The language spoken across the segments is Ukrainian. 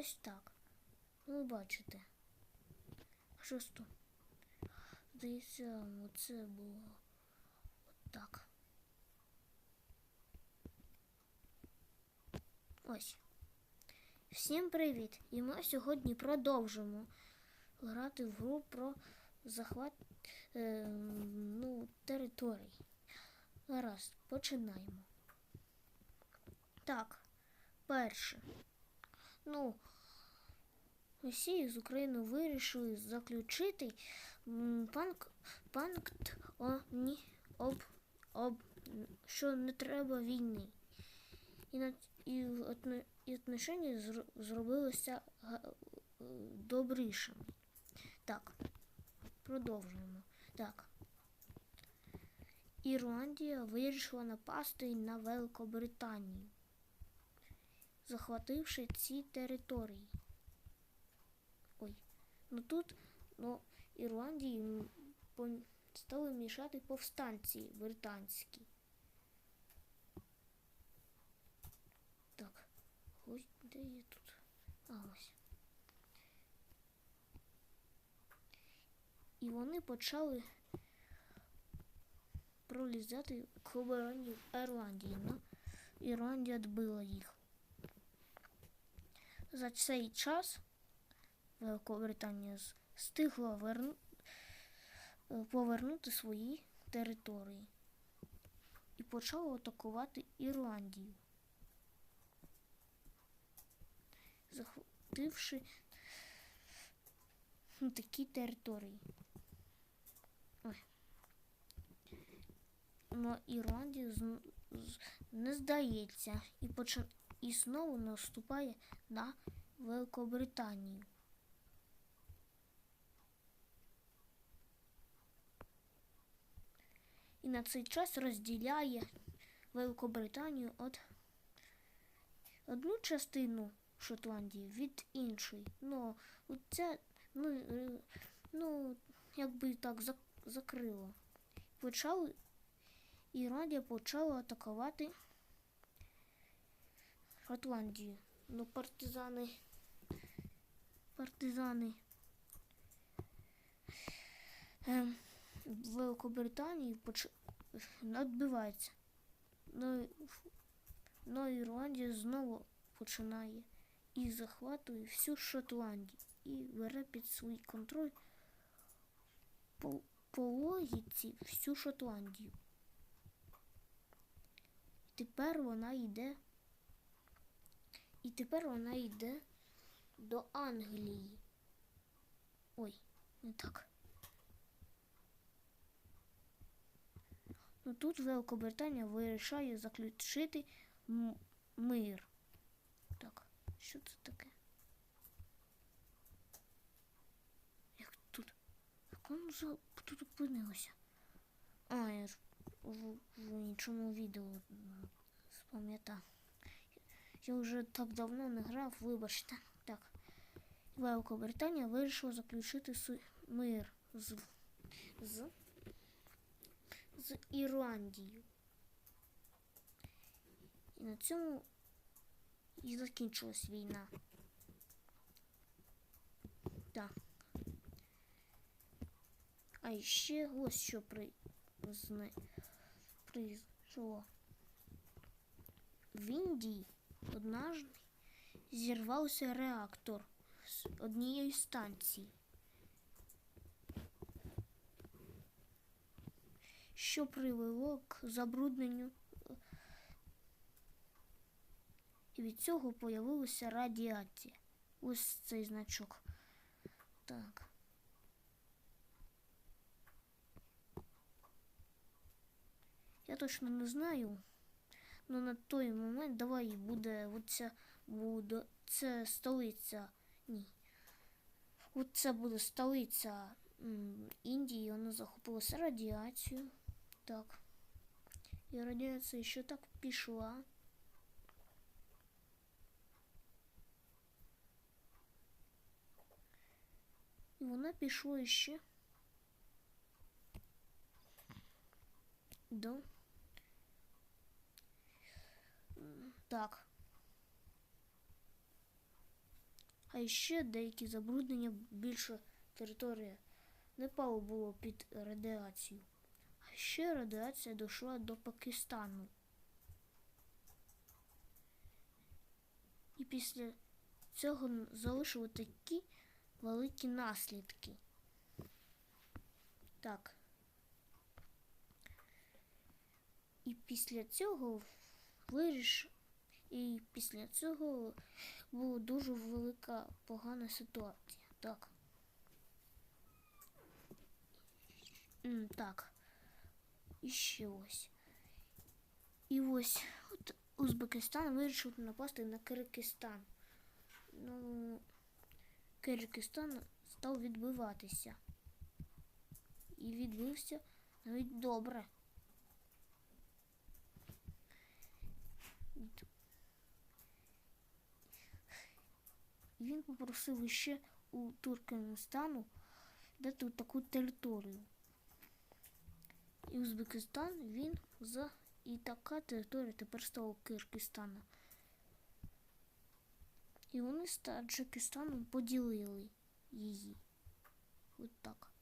ось так. Ви бачите. Тут? Здається, оце було отак. Ось. Всім привіт! І ми сьогодні продовжимо грати в гру про захват е, ну, територій. Гаразд, починаємо. Так, перше. Ну, Росія з Україною вирішили заключити панк, панкт об, об, що не треба війни. І, на, і, і отношення зр- зробилися добрішими. Так, продовжуємо. Так. Ірландія вирішила напасти на Великобританію, захвативши ці території. Ну тут ну, Ірландії стали мішати повстанці британські. Так, ось де є тут? А ось. І вони почали пролізати к Ірландії. Ну, Ірландія відбила їх. За цей час Великобританія встигла е, повернути свої території і почала атакувати Ірландію, захвативши ну, такі території. Но Ірландія з... з- не здається і, почи... і знову наступає на Великобританію. І на цей час розділяє Великобританію від одну частину Шотландії від іншої. Ну, це, ну, е, ну якби так закрило. Почали, Ірландія почала атакувати Шотландію. Ну, партизани. Партизани. Ем, Великобританії поч... відбивається. Ну, ф- ну, Ірландія знову починає і захватує всю Шотландію і бере під свій контроль по, по логіці всю Шотландію. Тепер вона йде. І тепер вона йде до Англії. Ой, не так. Ну тут Великобританія вирішає заключити мир. Так, що це таке? Як тут? Як воно за тут опинилося? А, я ж в, в іншому відео спам'ятав. Я вже так давно не грав, вибачте. Так. Великобританія вирішила заключити мир з, з з Ірландією. І на цьому і закінчилась війна. Так. А ще ось що при... зне... прийшло. В Індії однажды зірвався реактор з однієї станції. Що привело к забрудненню. І від цього появилася радіація. Ось цей значок. Так. Я точно не знаю. але на той момент давай буде оця буде це столиця. Ні. Оце буде столиця Індії, вона захопилася радіацією. Так. І радіація ще так пішла. І вона пішла ще до. Так. А ще деякі забруднення більше територія Непалу було під радіацією. Ще радіація дійшла до Пакистану. І після цього залишили такі великі наслідки. Так. І після цього виріш... І після цього була дуже велика погана ситуація. Так. Так. І ще ось. І ось от Узбекистан вирішив напасти на Киргизстан. Ну, Киргизстан став відбиватися. І відбився навіть добре. І він попросив іще у Туркменстану дати таку територію. І Узбекистан він за і така територія тепер стала Киргизстана. І вони з Таджикистаном поділили її. От так.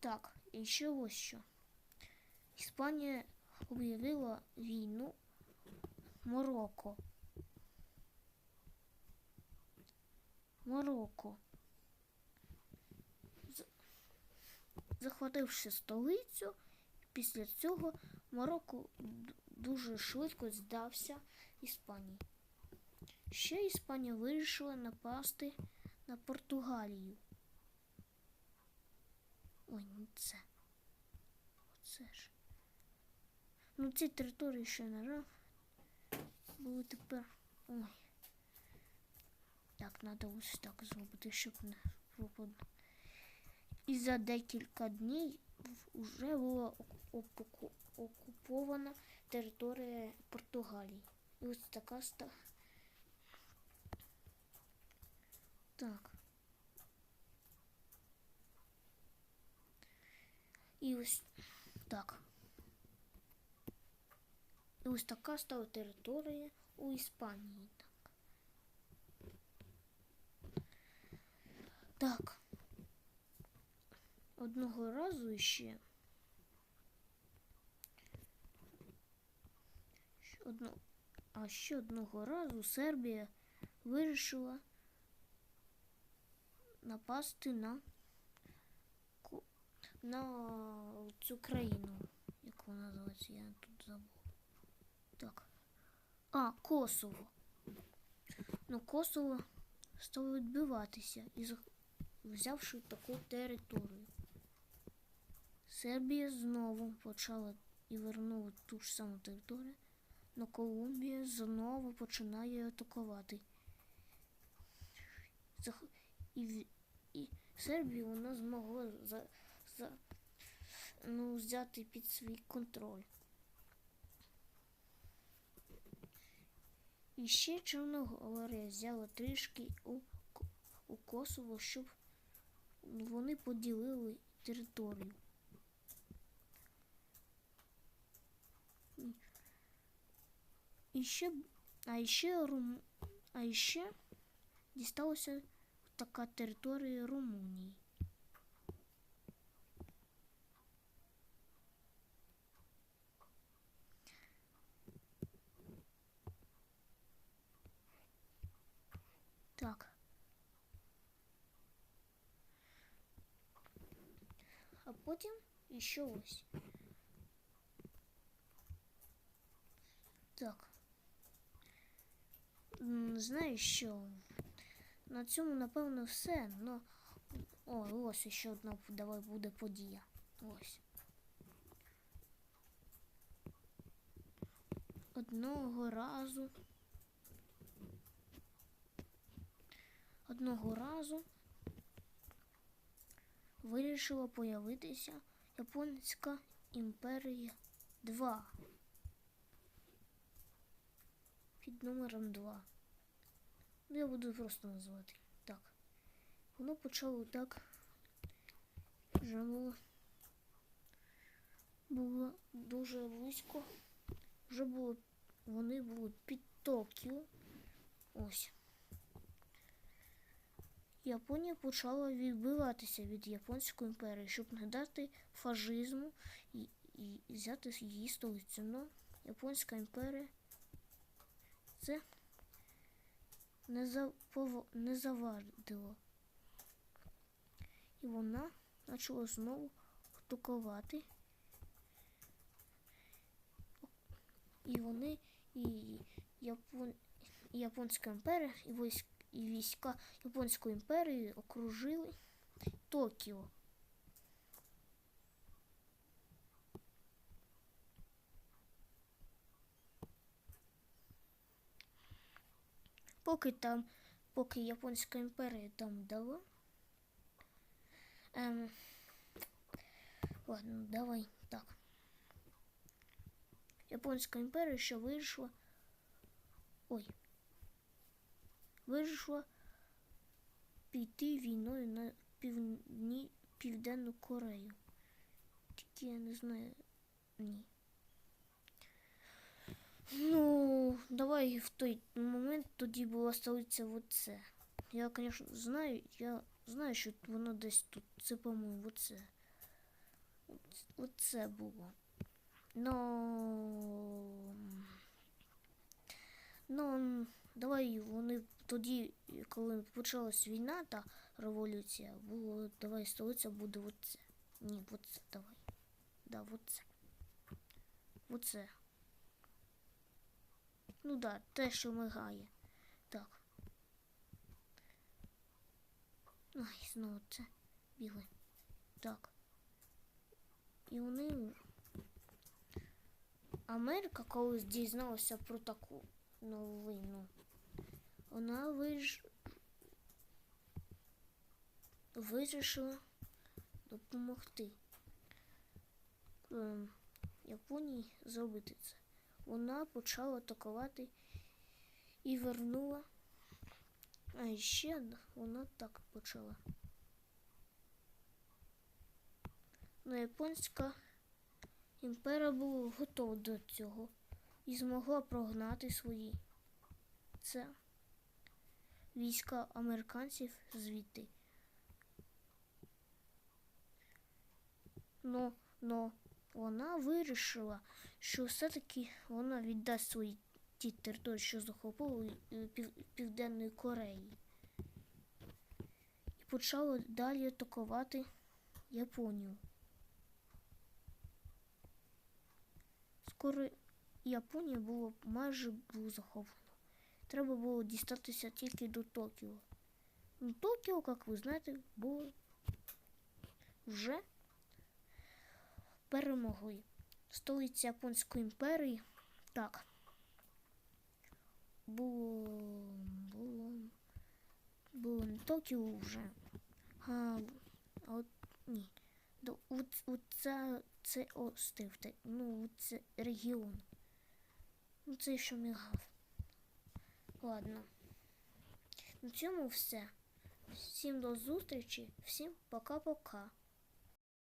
Так, і ще ось що. Іспанія об'явила війну Марокко. Марокко. Захвативши столицю, після цього Марокко дуже швидко здався Іспанії. Ще Іспанія вирішила напасти на Португалію. Ой, не це. Оце ж. Ну, ці території ще не раз були тепер. Ой. Так, треба ось так зробити, щоб не пропадало. І за декілька днів вже була окупована територія Португалії. І ось така ста. Так. І ось так. І ось така стала територія у Іспанії. Так. Одного разу ще. Одно... А ще одного разу Сербія вирішила напасти на на цю країну. Як вона називається, я тут забув. Так. А, Косово. Ну, Косово стало відбиватися і взявши таку територію. Сербія знову почала і вернула ту ж саму територію, але Колумбія знову починає атакувати. І, і Сербію вона змогла за, за, ну, взяти під свій контроль. І ще Чорногорія взяла трішки у, у Косово, щоб вони поділили територію. І- ще, а ще, Рум, а ще дісталася така територія Румунії. Так. А потім іще ось. Так. М, Знаєш що? На цьому, напевно, все. Но... О, ось ще одна давай буде подія. Ось. Одного разу. Одного разу вирішила появитися Японська імперія 2 під номером 2. Ну, я буду просто називати так. Воно почало так. Вже було дуже близько. Вже було, вони були під Токіо. Ось. Японія почала відбиватися від Японської імперії, щоб не дати фашизму і, і взяти її столицю. Но Японська імперія це не, запово- не завадило. І вона почала знову атакувати. І вони, і Япон... Японська імперія, і військ... і війська Японської імперії окружили Токіо. Поки там, поки Японська імперія там дала. Ем, ладно, давай так. Японська імперія ще вирішила. Ой. Вирішила піти війною на півдні, Південну Корею. Тільки я не знаю. Ні. Ну, давай в той момент тоді була столиця оце. Я, звісно, знаю, я знаю, що воно десь тут. Це, по-моєму, оце. Оц- Оце було. Ну. Ну, давай вони тоді, коли почалась війна та революція, було, давай столиця буде оце. Ні, оце давай. Да, оце. Оце. Ну да, те, що мигає. Так. Ай, знову це біле. Так. І вони. Америка колись дізналася про таку новину. Вона виріш... вирішила допомогти ем, Японії зробити це. Вона почала атакувати і вернула. А ще вона так почала. Ну, японська імперія була готова до цього і змогла прогнати свої це війська американців звідти. Но, но вона вирішила, що все-таки вона віддасть свої ті території, що захопила е, пів, Південної Кореї. І почала далі атакувати Японію. Скоро Японія було майже було захоплено. Треба було дістатися тільки до Токіо. Ну, Токіо, як ви знаєте, було вже перемогли. Столиця Японської імперії. Так. Було. Було. Було не Токіо вже. А, от ні. До, от, от це, це острів, те- ну, це регіон. Ну, це що мігав. Ладно. На цьому все. Всім до зустрічі, всім пока-пока.